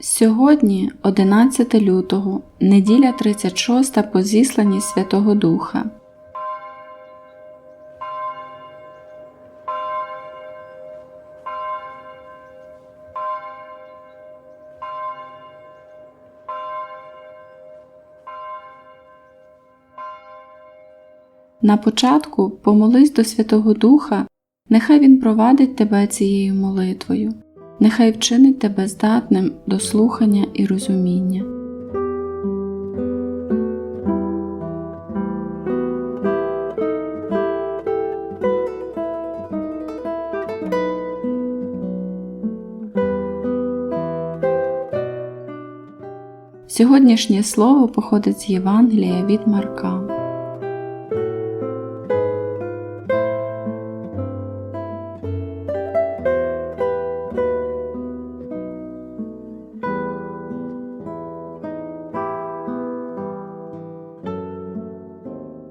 Сьогодні, 11 лютого, неділя 36 по зісланні Святого Духа. На початку помолись до Святого Духа, нехай Він провадить тебе цією молитвою, нехай вчинить тебе здатним до слухання і розуміння. Сьогоднішнє слово походить з Євангелія від Марка.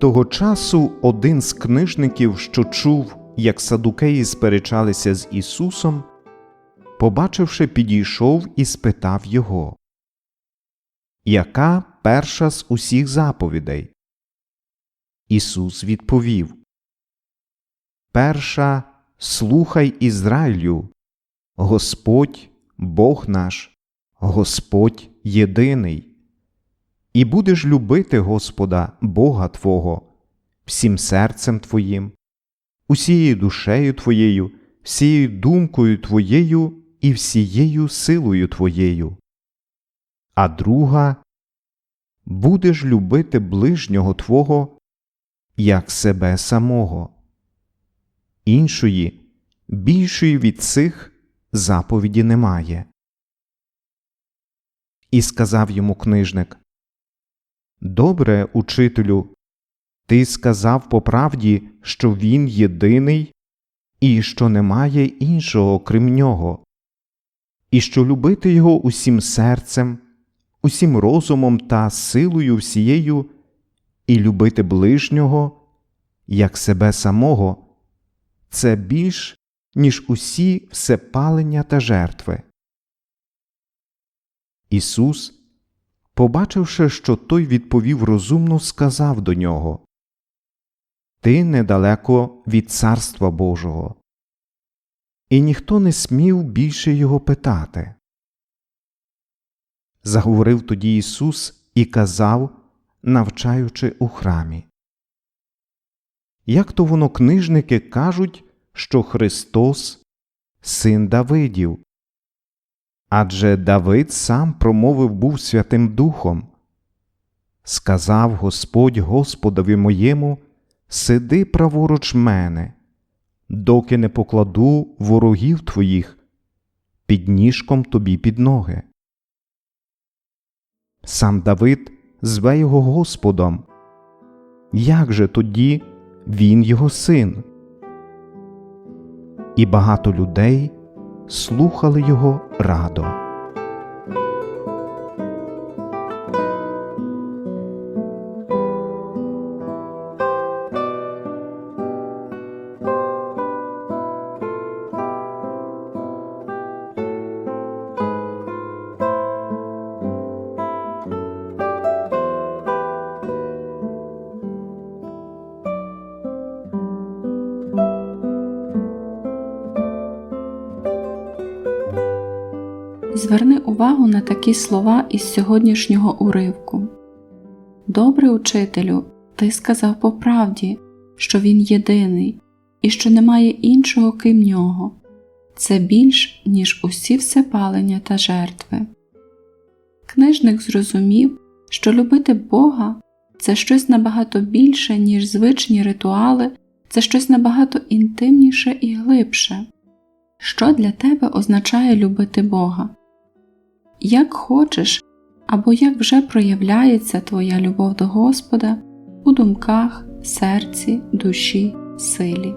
Того часу один з книжників, що чув, як садукеї сперечалися з Ісусом, побачивши, підійшов і спитав його, Яка перша з усіх заповідей? Ісус відповів Перша слухай Ізраїлю, Господь Бог наш, Господь єдиний. І будеш любити Господа Бога Твого всім серцем Твоїм, усією душею Твоєю, всією думкою Твоєю і всією силою Твоєю. А друга будеш любити ближнього Твого як себе самого. Іншої, більшої від цих заповіді немає. І сказав йому книжник Добре, учителю, ти сказав по правді, що він єдиний і що немає іншого крім нього, і що любити його усім серцем, усім розумом та силою всією, і любити ближнього, як себе самого, це більш, ніж усі всепалення та жертви. Ісус Побачивши, що той відповів розумно, сказав до нього Ти недалеко від Царства Божого. І ніхто не смів більше його питати. Заговорив тоді Ісус і казав, навчаючи у храмі. Як то воно книжники кажуть, що Христос син Давидів, Адже Давид сам промовив був Святим Духом. Сказав Господь Господові моєму, сиди праворуч мене, доки не покладу ворогів твоїх під ніжком тобі під ноги. Сам Давид зве його Господом. Як же тоді він його син? І багато людей слухали його радо. Зверни увагу на такі слова із сьогоднішнього уривку. Добрий учителю, ти сказав по правді, що він єдиний і що немає іншого крім нього. Це більш, ніж усі всепалення та жертви. Книжник зрозумів, що любити Бога це щось набагато більше, ніж звичні ритуали, це щось набагато інтимніше і глибше. Що для тебе означає любити Бога? Як хочеш або як вже проявляється твоя любов до Господа у думках, серці, душі, силі.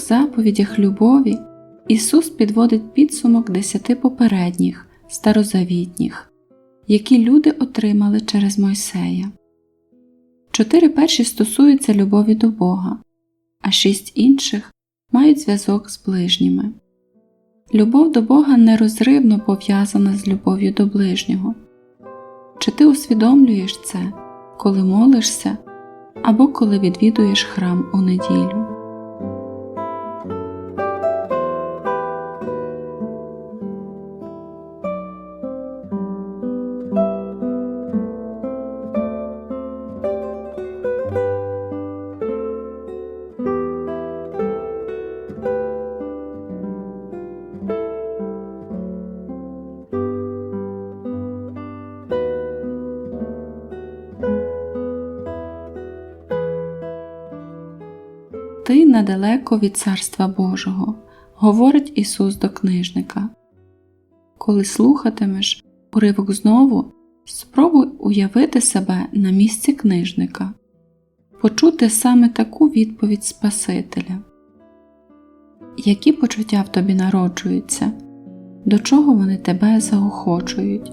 Заповідях любові Ісус підводить підсумок десяти попередніх, старозавітніх, які люди отримали через Мойсея. Чотири перші стосуються любові до Бога, а шість інших мають зв'язок з ближніми. Любов до Бога нерозривно пов'язана з любов'ю до ближнього. Чи ти усвідомлюєш це, коли молишся або коли відвідуєш храм у неділю? Ти недалеко від Царства Божого, говорить Ісус до книжника. Коли слухатимеш уривок знову, спробуй уявити себе на місці книжника, почути саме таку відповідь Спасителя. Які почуття в тобі народжуються, до чого вони тебе заохочують?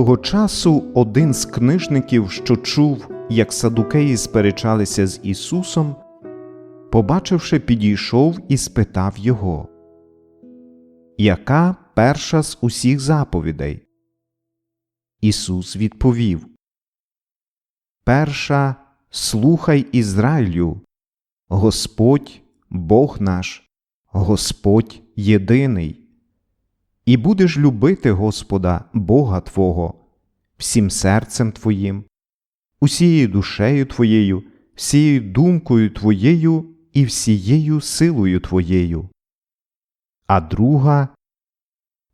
Того часу один з книжників, що чув, як садукеї сперечалися з Ісусом, побачивши, підійшов і спитав його, Яка перша з усіх заповідей? Ісус відповів Перша слухай Ізраїлю, Господь Бог наш, Господь єдиний. І будеш любити Господа Бога Твого всім серцем Твоїм, усією душею Твоєю, всією думкою Твоєю і всією силою Твоєю. А друга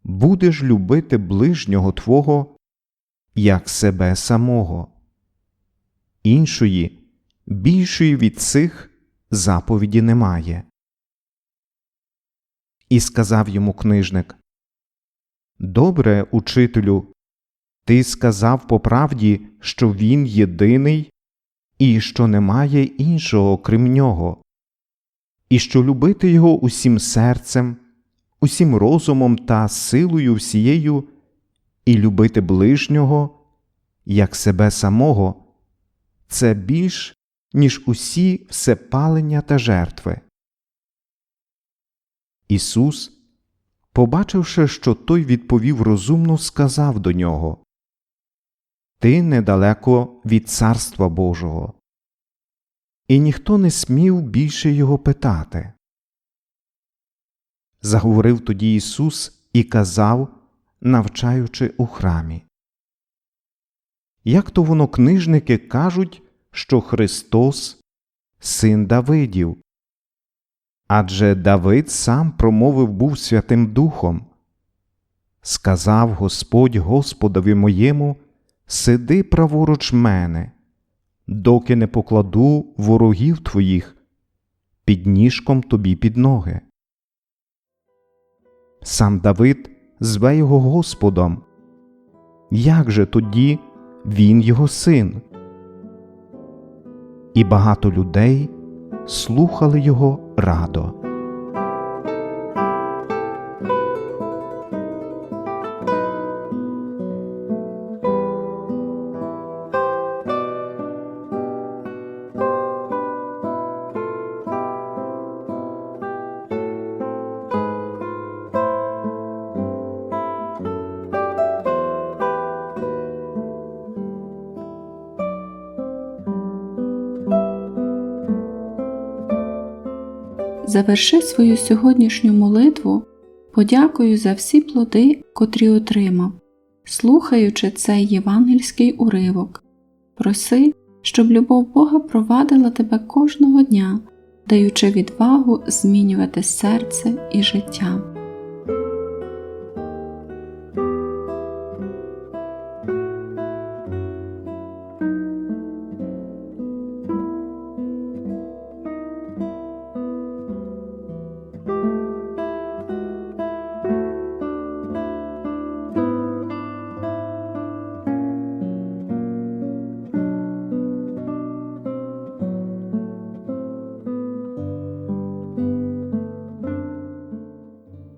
будеш любити ближнього Твого як себе самого. Іншої, більшої від цих заповіді немає. І сказав йому книжник Добре, учителю, ти сказав по правді, що він єдиний і що немає іншого крім нього, і що любити його усім серцем, усім розумом та силою всією, і любити ближнього, як себе самого, це більш, ніж усі всепалення та жертви. Ісус Побачивши, що той відповів розумно, сказав до нього Ти недалеко від Царства Божого. І ніхто не смів більше його питати. Заговорив тоді Ісус і казав, навчаючи у храмі. Як то воно книжники кажуть, що Христос син Давидів, Адже Давид сам промовив був Святим Духом. Сказав Господь Господові моєму, сиди праворуч мене, доки не покладу ворогів твоїх під ніжком тобі під ноги. Сам Давид зве його Господом. Як же тоді він його син? І багато людей слухали його радо. Заверши свою сьогоднішню молитву подякою за всі плоди, котрі отримав, слухаючи цей євангельський уривок. Проси, щоб любов Бога провадила тебе кожного дня даючи відвагу змінювати серце і життя.